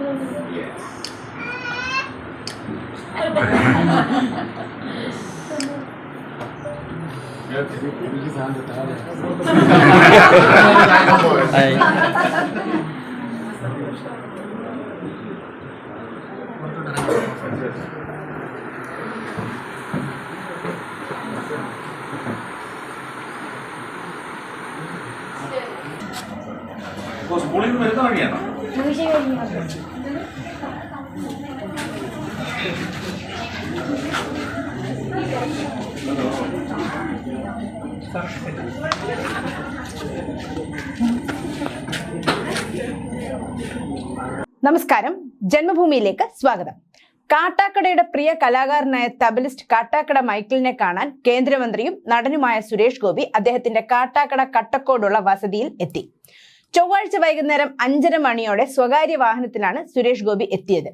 Yes. I സ്കൂളിൽ നിന്ന് വരുന്ന വഴിയാണോ? നമസ്കാരം. ജന്മഭൂമിയിലേക്ക് സ്വാഗതം. കാട്ടാക്കടയുടെ പ്രിയ കലാകാരനായ തബലിസ്റ്റ് കാട്ടാക്കട മൈക്കിളിനെ കാണാൻ കേന്ദ്രമന്ത്രിയും നടനുമായ സുരേഷ് ഗോപി അദ്ദേഹത്തിന്റെ കാട്ടാക്കട കട്ടക്കോടുള്ള വസതിയിൽ എത്തി. ചൊവ്വാഴ്ച വൈകുന്നേരം അഞ്ചര മണിയോടെ സ്വകാര്യ വാഹനത്തിലാണ് സുരേഷ് ഗോപി എത്തിയത്.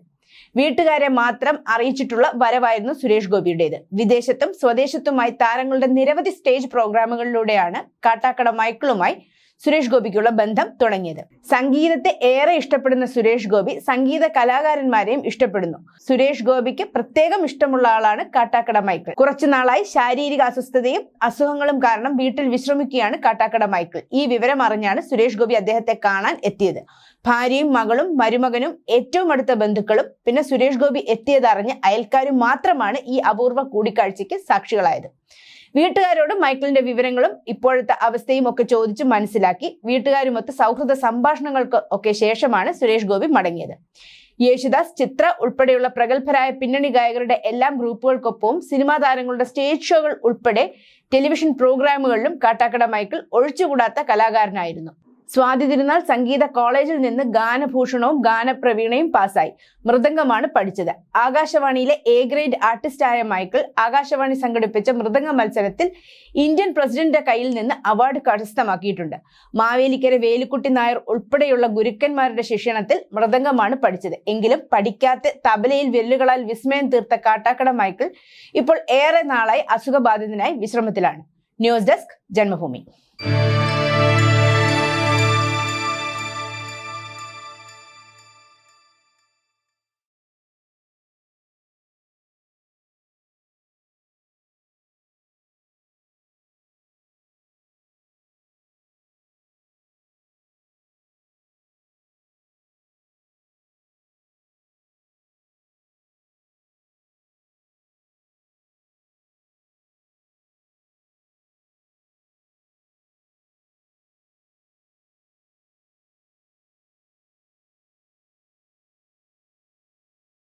വീട്ടുകാരെ മാത്രം അറിയിച്ചിട്ടുള്ള വരവായിരുന്നു സുരേഷ് ഗോപിയുടേത്. വിദേശത്തും സ്വദേശത്തുമായി താരങ്ങളുടെ നിരവധി സ്റ്റേജ് പ്രോഗ്രാമുകളിലൂടെയാണ് കാട്ടാക്കട മൈക്കിളുമായി സുരേഷ് ഗോപിക്കുള്ള ബന്ധം തുടങ്ങിയത്. സംഗീതത്തെ ഏറെ ഇഷ്ടപ്പെടുന്ന സുരേഷ് ഗോപി സംഗീത കലാകാരന്മാരെയും ഇഷ്ടപ്പെടുന്നു. സുരേഷ് ഗോപിക്ക് പ്രത്യേകം ഇഷ്ടമുള്ള ആളാണ് കാട്ടാക്കട മൈക്കിൾ. കുറച്ചു നാളായി ശാരീരിക അസ്വസ്ഥതയും അസുഖങ്ങളും കാരണം വീട്ടിൽ വിശ്രമിക്കുകയാണ് കാട്ടാക്കട മൈക്കിൾ. ഈ വിവരം അറിഞ്ഞാണ് സുരേഷ് ഗോപി അദ്ദേഹത്തെ കാണാൻ എത്തിയത്. ഭാര്യയും മകളും മരുമകനും ഏറ്റവും അടുത്ത ബന്ധുക്കളും പിന്നെ സുരേഷ് ഗോപി എത്തിയതറിഞ്ഞ് അയൽക്കാരും മാത്രമാണ് ഈ അപൂർവ കൂടിക്കാഴ്ചയ്ക്ക് സാക്ഷികളായത്. വീട്ടുകാരോട് മൈക്കിളിന്റെ വിവരങ്ങളും ഇപ്പോഴത്തെ അവസ്ഥയും ഒക്കെ ചോദിച്ച് മനസ്സിലാക്കി വീട്ടുകാരുമൊത്ത് സൗഹൃദ സംഭാഷണങ്ങൾക്ക് ഒക്കെ ശേഷമാണ് സുരേഷ് ഗോപി മടങ്ങിയത്. യേശുദാസ് ചിത്ര ഉൾപ്പെടെയുള്ള പ്രഗത്ഭരായ പിന്നണി ഗായകരുടെ എല്ലാം ഗ്രൂപ്പുകൾക്കൊപ്പവും സിനിമാ താരങ്ങളുടെ സ്റ്റേജ് ഷോകൾ ഉൾപ്പെടെ ടെലിവിഷൻ പ്രോഗ്രാമുകളിലും കാട്ടാക്കട മൈക്കിൾ ഒഴിച്ചുകൂടാത്ത കലാകാരനായിരുന്നു. സ്വാതി തിരുനാൾ സംഗീത കോളേജിൽ നിന്ന് ഗാനഭൂഷണവും ഗാനപ്രവീണയും പാസ്സായി. മൃദംഗമാണ് പഠിച്ചത്. ആകാശവാണിയിലെ എ ഗ്രേഡ് ആർട്ടിസ്റ്റായ മൈക്കിൾ ആകാശവാണി സംഘടിപ്പിച്ച മൃദംഗ മത്സരത്തിൽ ഇന്ത്യൻ പ്രസിഡന്റിന്റെ കയ്യിൽ നിന്ന് അവാർഡ് കരസ്ഥമാക്കിയിട്ടുണ്ട്. മാവേലിക്കര വേലുക്കുട്ടി നായർ ഉൾപ്പെടെയുള്ള ഗുരുക്കന്മാരുടെ ശിക്ഷണത്തിൽ മൃദംഗമാണ് പഠിച്ചത്. എങ്കിലും പഠിക്കാത്ത തബലയിൽ വെല്ലുകളാൽ വിസ്മയം തീർത്ത കാട്ടാക്കട മൈക്കിൾ ഇപ്പോൾ ഏറെ നാളായി അസുഖബാധിതനായി വിശ്രമത്തിലാണ്. News desk Janmabhumi.